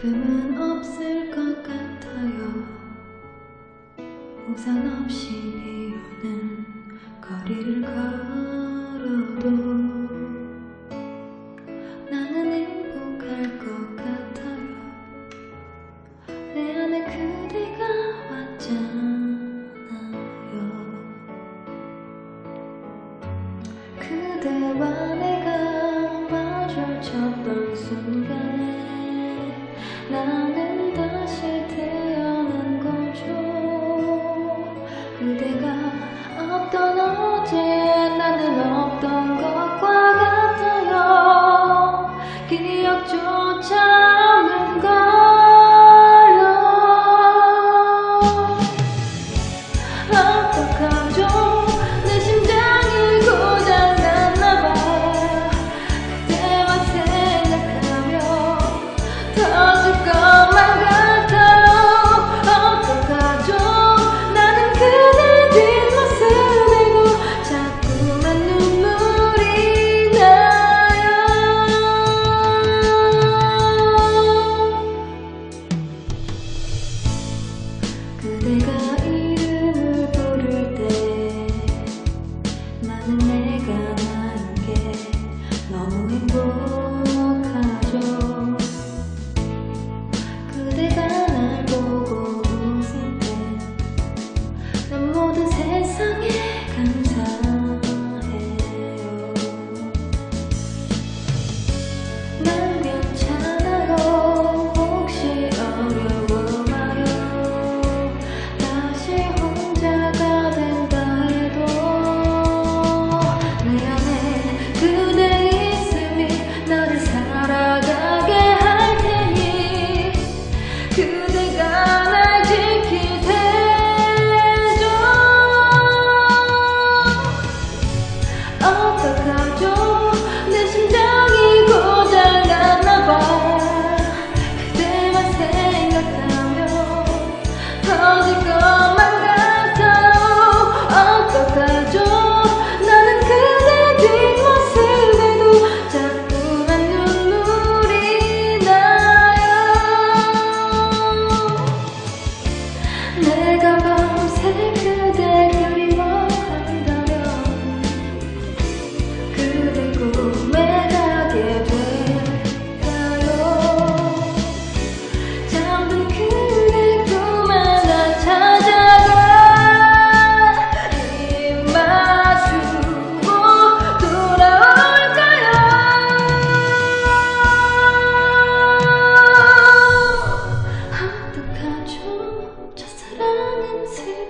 슬픔은 없을 것 같아요. 우산 없이 비 오는 거리를 걸어도 나는 행복할 것 같아요. 내 안에 그대가 왔잖아요. 그대와 내가 마주쳤던 순간에 나는 Earth.